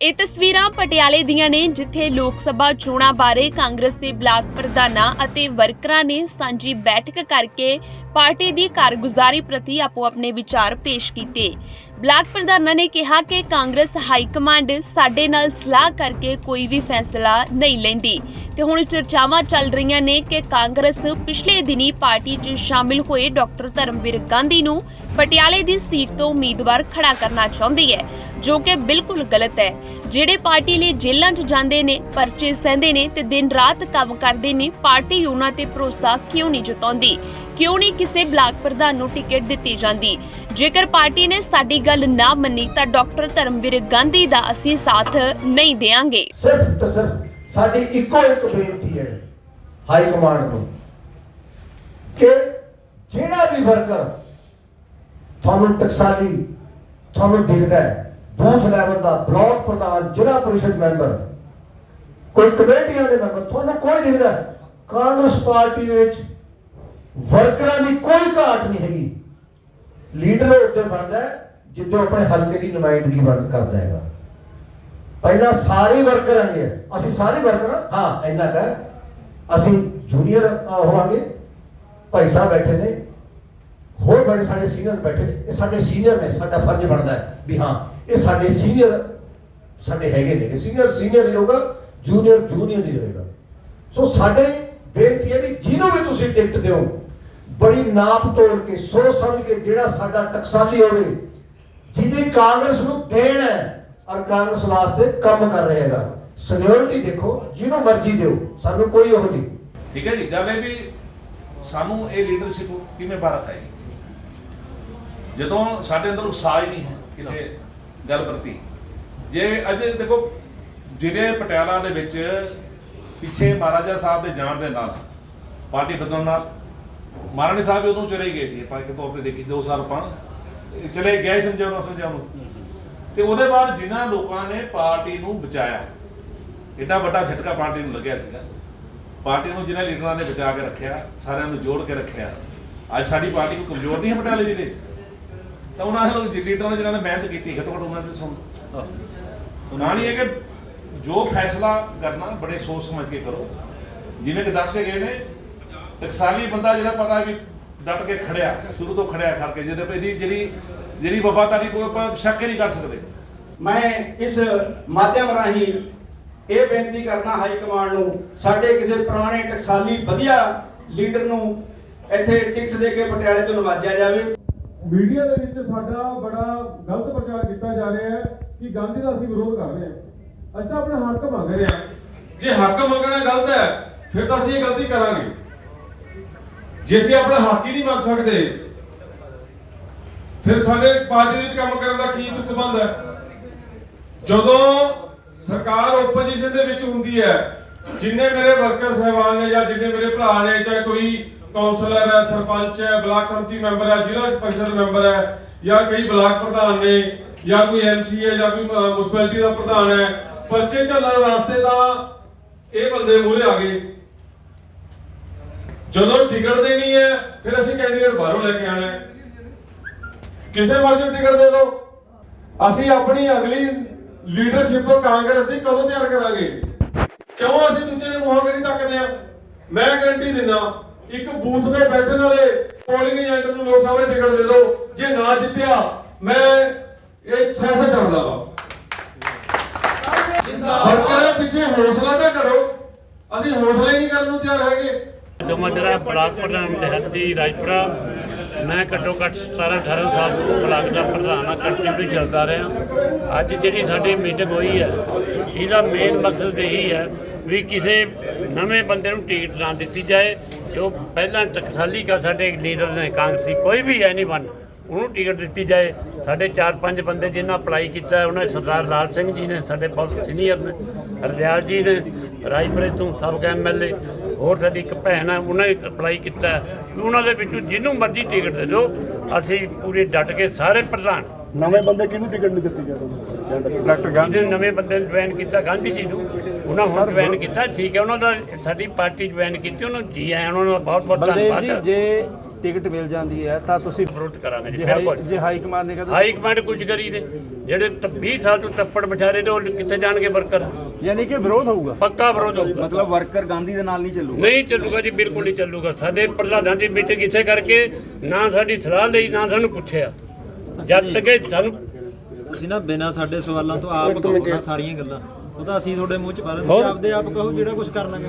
ਇਹ ਤਸਵੀਰਾਂ ਪਟਿਆਲੇ ਦੀਆਂ ਨੇ, ਜਿੱਥੇ ਲੋਕ ਸਭਾ ਚੋਣਾਂ ਬਾਰੇ ਕਾਂਗਰਸ ਦੇ ਬਲਾਕ ਪ੍ਰਧਾਨਾਂ ਅਤੇ ਵਰਕਰਾਂ ਨੇ ਸਾਂਝੀ ਬੈਠਕ ਕਰਕੇ ਪਾਰਟੀ ਦੀ ਕਾਰਗੁਜ਼ਾਰੀ ਪ੍ਰਤੀ ਆਪੋ ਆਪਣੇ ਵਿਚਾਰ ਪੇਸ਼ ਕੀਤੇ। ਬਲਾਕ ਪ੍ਰਧਾਨਾਂ ਨੇ ਕਿਹਾ ਕਿ ਕਾਂਗਰਸ ਹਾਈ ਕਮਾਂਡ ਸਾਡੇ ਨਾਲ ਸਲਾਹ ਕਰਕੇ ਕੋਈ ਵੀ ਫੈਸਲਾ ਨਹੀਂ ਲੈਂਦੀ। ਤੇ ਹੁਣ ਚਰਚਾਵਾਂ ਚੱਲ ਰਹੀਆਂ ਨੇ ਕਿ ਕਾਂਗਰਸ ਪਿਛਲੇ ਦਿਨੀ ਪਾਰਟੀ 'ਚ ਸ਼ਾਮਿਲ ਹੋਏ ਡਾਕਟਰ ਧਰਮਵੀਰ ਗਾਂਧੀ ਨੂੰ ਪਟਿਆਲੇ ਦੀ ਸੀਟ ਤੋਂ ਉਮੀਦਵਾਰ ਖੜਾ ਕਰਨਾ ਚਾਹੁੰਦੀ ਹੈ, ਜੋ ਕਿ ਬਿਲਕੁਲ ਗਲਤ ਹੈ। ਜਿਹੜੇ ਪਾਰਟੀ ਲਈ ਜੇਲ੍ਹਾਂ 'ਚ ਜਾਂਦੇ ਨੇ, ਪਰਚੇ ਸਹਿੰਦੇ ਨੇ ਤੇ ਦਿਨ ਰਾਤ ਕੰਮ ਕਰਦੇ ਨੇ, ਪਾਰਟੀ ਉਹਨਾਂ ਤੇ ਭਰੋਸਾ ਕਿਉਂ ਨਹੀਂ ਜਤਾਉਂਦੀ? ਕਿਉਂ ਨਹੀਂ ਕਿਸੇ ਬਲਾਕ ਪ੍ਰਧਾਨ ਨੂੰ ਟਿਕਟ ਦਿੱਤੀ ਜਾਂਦੀ? ਜੇਕਰ ਪਾਰਟੀ ਨੇ ਸਾਡੀ ਗੱਲ ਨਾ ਮੰਨੀ, ਤਾਂ ਡਾਕਟਰ ਧਰਮਵੀਰ ਗਾਂਧੀ ਦਾ ਅਸੀਂ ਸਾਥ ਨਹੀਂ ਦੇਵਾਂਗੇ। ਸਿਰਫ ਤੇ ਸਿਰਫ ਸਾਡੀ ਇੱਕੋ ਇੱਕ ਬੇਨਤੀ ਹੈ, ਹਾਈ ਕਮਾਂਡ ਨੂੰ, ਕਿ ਜਿਹੜਾ ਵੀ ਵਰਕਰ ਤੁਹਾਨੂੰ ਟਕਸਾਲੀ, ਤੁਹਾਨੂੰ ਦਿਖਦਾ ਹੈ, ਬੂਥ ਲੈਵਲ ਦਾ ਬਲਾਕ ਪ੍ਰਧਾਨ, ਜ਼ਿਲ੍ਹਾ ਪਰਿਸ਼ਦ ਮੈਂਬਰ, ਕੋਈ ਕਮੇਟੀਆਂ ਦੇ ਮੈਂਬਰ, ਤੁਹਾਨੂੰ ਕੋਈ ਦਿਖਦਾ। ਕਾਂਗਰਸ ਪਾਰਟੀ ਦੇ ਵਿੱਚ ਵਰਕਰਾਂ ਦੀ ਕੋਈ ਘਾਟ ਨਹੀਂ ਹੈਗੀ। ਲੀਡਰ ਉੱਤੇ ਬਣਦਾ ਹੈ ਜਿੱਦੋਂ ਆਪਣੇ ਹਲਕੇ ਦੀ ਨੁਮਾਇੰਦਗੀ ਬਣ ਕਰਦਾ ਹੈਗਾ। ਪਹਿਲਾਂ ਸਾਰੇ ਵਰਕਰ ਆਂਗੇ ਅਸੀਂ ਸਾਰੇ ਵਰਕਰ ਹਾਂ? ਹਾਂ, ਇੰਨਾ ਕਹ ਅਸੀਂ ਜੂਨੀਅਰ ਹੋਵਾਂਗੇ। ਭਾਈ ਸਾਹਿਬ ਬੈਠੇ ਨੇ। ਹੋਰ ਬੜੇ ਸਾਡੇ ਸੀਨੀਅਰ ਬੈਠੇ ਨੇ। ਇਹ ਸਾਡੇ ਸੀਨੀਅਰ ਨੇ, ਸਾਡਾ ਫਰਜ਼ ਬਣਦਾ ਹੈ ਵੀ ਹਾਂ, ਇਹ ਸਾਡੇ ਸੀਨੀਅਰ ਸਾਡੇ ਹੈਗੇ ਨੇ। ਸੀਨੀਅਰ ਸੀਨੀਅਰ ਹੀ ਹੋਗਾ ਜੂਨੀਅਰ ਜੂਨੀਅਰ ਹੀ ਰਹੇਗਾ। ਸੋ ਸਾਡੇ ਬੇਨਤੀ ਹੈ ਵੀ ਜਿਹਨੂੰ ਵੀ ਤੁਸੀਂ ਟਿਕਟ ਦਿਓ ਬੜੀ ਨਾਪ ਤੋਲ ਕੇ ਸੋਚ ਸਮਝ ਕੇ ਜਿਹੜਾ ਸਾਡਾ ਟਕਸਾਲੀ ਹੋਵੇ ਜਿਹਦੀ ਕਾਂਗਰਸ ਨੂੰ ਦੇਣ ਹੈ ਔਰ ਕਾਂਗਰਸ ਵਾਸਤੇ ਕੰਮ ਕਰ ਰਹੇਗਾ ਸੀਨੀਅਰਿਟੀ ਦੇਖੋ ਜਿਹਨੂੰ ਮਰਜ਼ੀ ਦਿਓ ਸਾਨੂੰ ਕੋਈ ਉਹ ਨਹੀਂ। ਠੀਕ ਹੈ ਜੀ ਗੱਲ ਇਹ ਵੀ ਸਾਨੂੰ ਇਹ ਲੀਡਰਸ਼ਿਪ ਕਿਵੇਂ ਬਾਰਤ ਆਈ? ਜਦੋਂ ਸਾਡੇ ਅੰਦਰ ਉਤਸ਼ਾਹ ਹੀ ਨਹੀਂ ਹੈ ਕਿਸੇ ਗੱਲ ਪ੍ਰਤੀ। ਜੇ ਅਜੇ ਦੇਖੋ ਜਿਹੜੇ ਪਟਿਆਲਾ ਦੇ ਵਿੱਚ ਪਿੱਛੇ ਮਹਾਰਾਜਾ ਸਾਹਿਬ ਦੇ ਜਾਣ ਦੇ ਨਾਲ ਪਾਰਟੀ ਬਦਲਣ ਨਾਲ ਮਹਾਰਾਣੀ ਸਾਹਿਬ ਵੀ ਉਦੋਂ ਚਲੇ ਗਏ ਸੀ ਆਪਾਂ ਇੱਕ ਤੌਰ ਤੇ ਦੇਖੀ 2 ਸਾਲ ਆਪਾਂ ਚਲੇ ਗਏ ਸਮਝਾਉਣਾ ਸਮਝਾਉਣਾ। ਤੇ ਉਹਦੇ ਬਾਅਦ ਜਿਨ੍ਹਾਂ ਲੋਕਾਂ ਨੇ ਪਾਰਟੀ ਨੂੰ ਬਚਾਇਆ ਐਡਾ ਵੱਡਾ ਝਟਕਾ ਪਾਰਟੀ ਨੂੰ ਲੱਗਿਆ ਸੀਗਾ। ਪਾਰਟੀ ਨੂੰ ਜਿਨ੍ਹਾਂ ਲੀਡਰਾਂ ਨੇ ਬਚਾ ਕੇ ਰੱਖਿਆ ਸਾਰਿਆਂ ਨੂੰ ਜੋੜ ਕੇ ਰੱਖਿਆ। ਅੱਜ ਸਾਡੀ ਪਾਰਟੀ ਕੋਈ ਕਮਜ਼ੋਰ ਨਹੀਂ ਹੈ ਬਟਾਲੇ ਜ਼ਿਲ੍ਹੇ 'ਚ। ਤਾਂ ਉਹਨਾਂ ਨੇ ਲੀਡਰਾਂ ਨੇ ਜਿਨ੍ਹਾਂ ਨੇ ਮਿਹਨਤ ਕੀਤੀ ਘੱਟੋ ਘੱਟ ਉਹਨਾਂ ਦੇ ਸੁਣ। ਕਹਾਣੀ ਹੈ ਕਿ ਜੋ ਫੈਸਲਾ ਕਰਨਾ ਬੜੇ ਸੋਚ ਸਮਝ ਕੇ ਕਰੋ। ਜਿਵੇਂ ਕਿ ਦੱਸੇ ਗਏ ਨੇ ਟਕਸਾਲੀ ਬੰਦਾ ਜਿਹੜਾ ਪਤਾ ਵੀ ਡਟ ਕੇ ਖੜਿਆ ਸ਼ੁਰੂ ਤੋਂ ਖੜਿਆ ਕਰਕੇ ਜਿਹਦੇ ਤੇ ਇਹਦੀ ਜਿਹੜੀ ਜਿਹੜੀ ਵਫਾਦਾਰੀ ਕੋਈ ਆਪਾਂ ਸ਼ੱਕ ਨਹੀਂ ਕਰ ਸਕਦੇ। ਮੈਂ ਇਸ ਮਾਧਿਅਮ ਰਾਹੀਂ ਇਹ ਬੇਨਤੀ ਕਰਨਾ ਹਾਈ ਕਮਾਂਡ ਨੂੰ ਸਾਡੇ ਕਿਸੇ ਪੁਰਾਣੇ ਟਕਸਾਲੀ ਵਧੀਆ ਲੀਡਰ ਨੂੰ ਇੱਥੇ ਟਿਕਟ ਦੇ ਕੇ ਪਟਿਆਲੇ ਤੋਂ ਨਵਾਜਿਆ ਜਾਵੇ। ਮੀਡੀਆ ਦੇ ਵਿੱਚ ਸਾਡਾ ਬੜਾ ਗਲਤ ਪ੍ਰਚਾਰ ਕੀਤਾ ਜਾ ਰਿਹਾ ਹੈ ਕਿ ਗਾਂਧੀ ਦਾ ਅਸੀਂ ਵਿਰੋਧ ਕਰ ਰਹੇ ਹਾਂ। ਅਸੀਂ ਤਾਂ ਆਪਣਾ ਹੱਕ ਮੰਗ ਰਹੇ ਹਾਂ। ਜੇ ਹੱਕ ਮੰਗਣਾ ਗਲਤ ਹੈ ਫਿਰ ਤਾਂ ਅਸੀਂ ਇਹ ਗਲਤੀ ਕਰਾਂਗੇ। ਜੇ ਅਸੀਂ ਆਪਣਾ ਹੱਕ ਹੀ ਨਹੀਂ ਮੰਗ ਸਕਦੇ, ਫਿਰ ਸਾਡੇ ਪਾਰਟੀ ਦੇ ਵਿੱਚ ਕੰਮ ਕਰਨ ਦਾ ਕੀ ਤੁਕ ਬੰਦ ਹੈ? ਜਦੋਂ ਸਰਕਾਰ ਓਪੋਜੀਸ਼ਨ ਦੇ ਵਿੱਚ ਹੁੰਦੀ ਹੈ, ਜਿੰਨੇ ਮੇਰੇ ਵਰਕਰ ਸਹਿਬਾਨ ਨੇ ਜਾਂ ਜਿੰਨੇ ਮੇਰੇ ਭਰਾ ਨੇ, ਚਾਹੇ ਕੋਈ ਕਾਉਂਸਲਰ ਹੈ, ਸਰਪੰਚ ਹੈ, ਬਲਾਕ ਸੰਮਤੀ ਮੈਂਬਰ ਹੈ, ਜ਼ਿਲ੍ਹਾ ਪਰਿਸ਼ਦ ਮੈਂਬਰ ਹੈ, ਜਾਂ ਕਈ ਬਲਾਕ ਪ੍ਰਧਾਨ ਨੇ, ਜਾਂ ਕੋਈ ਐਮਸੀ ਹੈ, ਜਾਂ ਕੋਈ ਮਿਊਨਿਸਪੈਲਿਟੀ ਦਾ ਪ੍ਰਧਾਨ ਹੈ, ਪਰਚੇ ਚੱਲਣ ਵਾਸਤੇ ਤਾਂ ਇਹ ਬੰਦੇ ਮੂਹਰੇ ਆ ਗਏ। ਜਦੋਂ ਟਿਕਟ ਦੇਣੀ ਹੈ ਫਿਰ ਅਸੀਂ ਕੈਂਡੀਡੇਟ ਬਾਹਰੋਂ ਲੈ ਕੇ ਆਣਾ ਹੈ। ਕਿਸੇ ਮਰਜ਼ੀ ਟਿਕਟ ਦੇ ਦਿਓ। ਅਸੀਂ ਆਪਣੀ ਅਗਲੀ ਲੀਡਰਸ਼ਿਪ ਕਾਂਗਰਸ ਦੀ ਕਦੋਂ ਤਿਆਰ ਕਰਾਂਗੇ? ਕਿਉਂ ਅਸੀਂ ਦੂਜੇ ਦੇ ਮੂੰਹੋਂ ਨਹੀਂ ਤੱਕਦੇ ਆ ਮੈਂ ਗਾਰੰਟੀ ਦਿੰਦਾ ਇੱਕ ਬੂਥ ਤੇ ਬੈਠਣ ਵਾਲੇ ਪੋਲਿੰਗ ਏਜੰਟ ਨੂੰ ਲੋਕ ਸਭਾ ਦੀ ਟਿਕਟ ਦੇ ਦਿਓ। ਜੇ ਨਾ ਜਿੱਤਿਆ ਮੈਂ ਇਹ ਸਿਆਸਤ ਛੱਡਦਾ ਵਾ। ਵਰਕਰਾਂ ਪਿੱਛੇ ਹੌਸਲਾ ਤਾਂ ਕਰੋ। ਅਸੀਂ ਹੌਸਲਾ ਨਹੀਂ ਕਰਨ ਨੂੰ ਤਿਆਰ ਹੈਗੇ। ਜੋ ਮਜਰਾ ਬਲਾਕ ਪ੍ਰਧਾਨ ਦਿਹਾਤੀ ਰਾਜਪੁਰਾ। ਮੈਂ ਘੱਟੋ ਘੱਟ 17 18 ਸਾਲ ਤੋਂ ਬਲਾਕ ਦਾ ਪ੍ਰਧਾਨ ਆ ਕੰਟੀਨਿਊ ਚੱਲਦਾ ਰਿਹਾ। ਅੱਜ ਜਿਹੜੀ ਸਾਡੀ ਮੀਟਿੰਗ ਹੋਈ ਹੈ, ਇਹਦਾ ਮੇਨ ਮਕਸਦ ਇਹੀ ਹੈ ਵੀ ਕਿਸੇ ਨਵੇਂ ਬੰਦੇ ਨੂੰ ਟਿਕਟ ਨਾ ਦਿੱਤੀ ਜਾਏ, ਜੋ ਪਹਿਲਾਂ ਟਕਸਾਲੀ ਕਰ ਸਾਡੇ ਲੀਡਰ ਨੇ, ਕਾਂਗਰਸੀ, ਕੋਈ ਵੀ ਹੈ ਨਹੀਂ ਬਣ ਉਹਨੂੰ ਟਿਕਟ ਦਿੱਤੀ ਜਾਏ। ਸਾਡੇ 4-5 ਬੰਦੇ ਜਿਨ੍ਹਾਂ ਅਪਲਾਈ ਕੀਤਾ ਉਹਨਾਂ ਸਰਦਾਰ ਲਾਲ ਸਿੰਘ ਜੀ ਨੇ, ਸਾਡੇ ਬਹੁਤ ਸੀਨੀਅਰ ਨੇ, ਹਰਦਿਆਲ ਜੀ ਨੇ, ਰਾਜਪੁਰੇ ਤੋਂ ਸਬਕ ਐਮਐਲਏ ਹੋਰ ਸਾਡੀ ਇੱਕ ਭੈਣ ਹੈ ਉਹਨਾਂ ਨੇ ਅਪਲਾਈ ਕੀਤਾ। ਵੀ ਉਹਨਾਂ ਦੇ ਵਿੱਚੋਂ ਜਿਹਨੂੰ ਮਰਜ਼ੀ ਟਿਕਟ ਦੇ ਦਿਓ ਅਸੀਂ ਪੂਰੇ ਡਟ ਕੇ ਸਾਰੇ ਪ੍ਰਧਾਨ ਨਵੇਂ ਬੰਦੇ ਕਿਹਨੂੰ ਟਿਕਟ ਨਹੀਂ ਦਿੱਤੀ ਜਾਂਦੀ ਡਾਕਟਰ ਜਿਹਨੇ ਨਵੇਂ ਬੰਦੇ ਨੂੰ ਜੁਆਇਨ ਕੀਤਾ ਗਾਂਧੀ ਜੀ ਨੂੰ ਉਹਨਾਂ ਹੁਣ ਜੁਆਇਨ ਕੀਤਾ ਠੀਕ ਹੈ ਉਹਨਾਂ ਦਾ ਸਾਡੀ ਪਾਰਟੀ ਜੁਆਇਨ ਕੀਤੀ ਉਹਨਾਂ ਨੂੰ ਜੀ ਆਇਆਂ ਉਹਨਾਂ ਦਾ ਬਹੁਤ ਬਹੁਤ ਧੰਨਵਾਦ ਜੀ। ਜੇ ਟਿਕਟ ਮਿਲ ਜਾਂਦੀ ਹੈ ਤਾਂ ਤੁਸੀਂ ਵਿਰੋਧ ਕਰਾਂਗੇ ਜੀ ਜੇ ਹਾਈ ਬਿਲਕੁਲ। ਜੇ ਹਾਈ ਕਮਾਂਡ ਨੇ ਕਹਿੰਦਾ ਹਾਈ ਕਮਾਂਡ ਕੁਝ ਕਰੀ ਨੇ। ਜਿਹੜੇ ਤ- 20 ਸਾਲ ਤੋਂ ਟੱਪੜ ਵਿਚਾਰੇ ਨੇ ਉਹ ਕਿੱਥੇ ਜਾਣਗੇ ਵਰਕਰ? ਯਾਨੀ ਕਿ ਵਿਰੋਧ ਹੋਊਗਾ। ਪੱਕਾ ਵਿਰੋਧ ਹੋਊਗਾ। ਮਤਲਬ ਵਰਕਰ ਗਾਂਧੀ ਦੇ ਨਾਲ ਨਹੀਂ ਚੱਲੂਗਾ। ਨਹੀਂ ਚੱਲੂਗਾ ਜੀ ਬਿਲਕੁਲ ਨਹੀਂ ਚੱਲੂਗਾ। ਸਾਡੇ ਪ੍ਰਧਾਨਾਂ ਦੀ ਮੀਟਿੰਗ ਇਸੇ ਕਰਕੇ ਨਾ ਸਾਡੀ ਸਲਾਹ ਲਈ ਨਾ ਸਾਨੂੰ ਪੁੱਛਿਆ। ਜਦ ਤੱਕ ਇਹ ਸਾਨੂੰ ਤੁਸੀਂ ਨਾ ਬਿਨਾਂ ਸਾਡੇ ਸਵਾਲਾਂ ਤੋਂ ਆਪ ਕਹੋ ਨਾ ਸਾਰੀਆਂ ਗੱਲਾਂ। ਉਹ ਤਾਂ ਅਸੀਂ ਤੁਹਾਡੇ ਮੂੰਹ ਚ ਪਾ ਦਿੰਦੇ ਆਪਦੇ ਆਪ ਕਹੋ ਜਿਹੜਾ ਕੁਝ ਕਰਨਾ